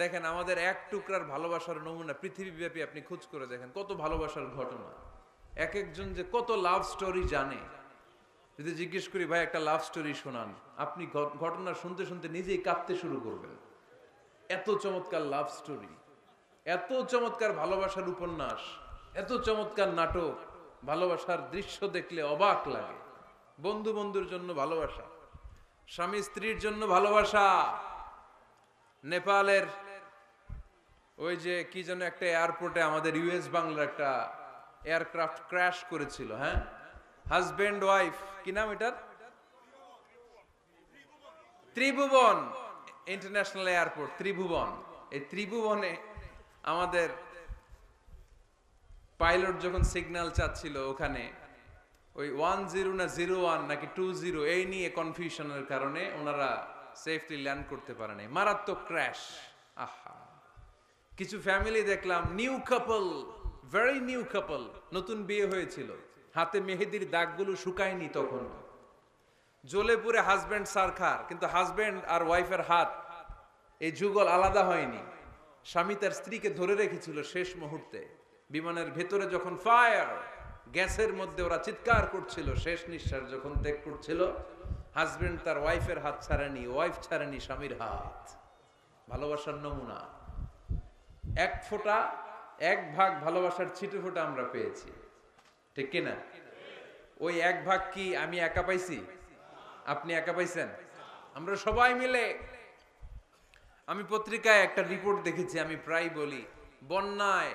দেখেন, আমাদের এক টুকরার ভালোবাসার নমুনা পৃথিবীব্যাপী আপনি খোঁজ করে দেখেন, কত ভালোবাসার ঘটনা। এক একজন যে কত লাভ স্টোরি জানে। যদি জিজ্ঞেস করি, ভাই, একটা লাভ স্টোরি শোনান। আপনি ঘটনা শুনতে শুনতে নিজেই কাঁদতে শুরু করবেন। এত চমৎকার লাভ স্টোরি এত চমৎকার ভালোবাসার উপন্যাস, এত চমৎকার নাটক, ভালোবাসার দৃশ্য দেখলে অবাক লাগে। বন্ধু বন্ধুর জন্য ভালোবাসা, স্বামী স্ত্রীর জন্য ভালোবাসা, নেপালের ওই যে কি যেন একটা এয়ারপোর্টে আমাদের ইউএস বাংলার একটা এয়ারক্রাফট ক্র্যাশ করেছিল হ্যাঁ? হাজবেন্ড, ওয়াইফ, কি নাম এটার? Tribhuvan, international airport, Tribhuvan. এই ত্রিভুবনে আমাদের পাইলট যখন সিগন্যাল চাচ্ছিল ওখানে, ওই ওয়ান জিরো না জিরো ওয়ান নাকি টু জিরো, এই নিয়ে কনফিউশনের কারণে ওনারা সেফলি ল্যান্ড করতে পারে নাই মারাত্মক ক্র্যাশ আহা। কিছু ফ্যামিলি দেখলাম new couple very new couple নতুন বিয়ে হয়েছিল। হাতে মেহেদির দাগগুলো শুকায়নি তখন। জ্বলে পুরে হাজব্যান্ড সারখার, কিন্তু হাজব্যান্ড আর ওয়াইফের হাত, এই যুগল আলাদা হয়নি। স্বামী তার স্ত্রীকে ধরে রেখেছিল শেষ মুহূর্তে। বিমানের ভেতরে যখন ফায়ার গ্যাসের মধ্যে ওরা চিৎকার করছিল, শেষ নিঃশ্বাস যখন ত্যাগ করছিল হাজবেন্ড তার ওয়াইফের হাত ছাড়েনি ওয়াইফ ছাড়েনি স্বামীর হাত। ভালোবাসার নমুনা। এক ফোঁটা, এক ভাগ ভালোবাসার ছিটে ফোঁটা আমরা পেয়েছি। ঠিক কিনা? ওই এক ভাগ কি আমি একা পাইছি? আপনি একা পাইছেন? আমরা সবাই মিলে আমি পত্রিকায় একটা রিপোর্ট দেখেছি, আমি প্রায় বলি, বন্যায়,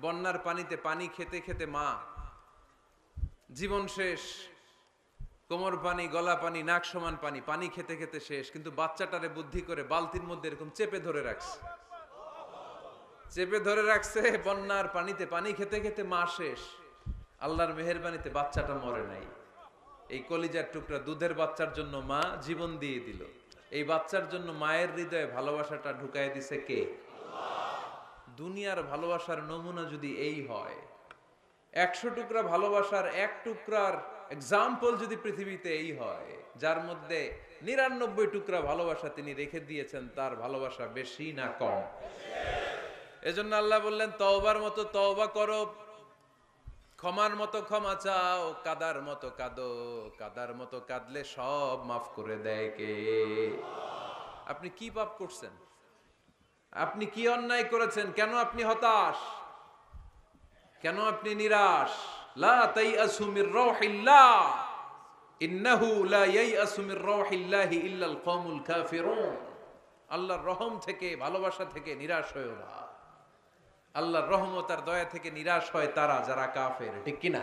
বন্যার পানিতে পানি খেতে খেতে মা, জীবন শেষ, কোমর পানি, গলা পানি, নাক সমান পানি পানি খেতে খেতে শেষ, কিন্তু বাচ্চাটারে বুদ্ধি করে বালতির মধ্যে এরকম চেপে ধরে রাখছে। চেপে ধরে রাখছে বন্যার পানিতে, পানি খেতে খেতে মা শেষ। আল্লাহর মেহেরবানিতে বাচ্চাটা মরে নাই। এই কলিজার টুকরা দুধের বাচ্চার জন্য মা জীবন দিয়ে দিল। এই বাচ্চার জন্য মায়ের হৃদয়ে ভালোবাসাটা ঢুকাই দিছে কে? দুনিয়ার ভালোবাসার নমুনা যদি এই হয়, একশো টুকরা ভালোবাসার এক টুকরার এক্সাম্পল যদি পৃথিবীতে এই হয়, যার মধ্যে নিরানব্বই টুকরা ভালোবাসা তিনি রেখে দিয়েছেন, তার ভালোবাসা বেশি না কম। এজন্য আল্লাহ বললেন, তওবার মতো তওবা করো, ক্ষমার মতো ক্ষমা চাও, কাদার মতো কাঁদো, কাদার মতো কাঁদলে সব মাফ করে দেয় কে? আপনি কি পাপ করছেন? আপনি কি অন্যায় করেছেন? কেন আপনি হতাশ? কেন আপনি নিরাশ? লা তাইআসু মির রাউহিল্লাহ ইন্নাহু লা ইয়াইআসু মির রাউহিল্লাহি ইল্লাল কওমুল কাফিরুন। আল্লাহর রহম থেকে, ভালোবাসা থেকে নিরাশ হয়েও না। আল্লাহর রহমত আর দয়া থেকে নিরাশ হয় তারা যারা কাফের। ঠিক কিনা?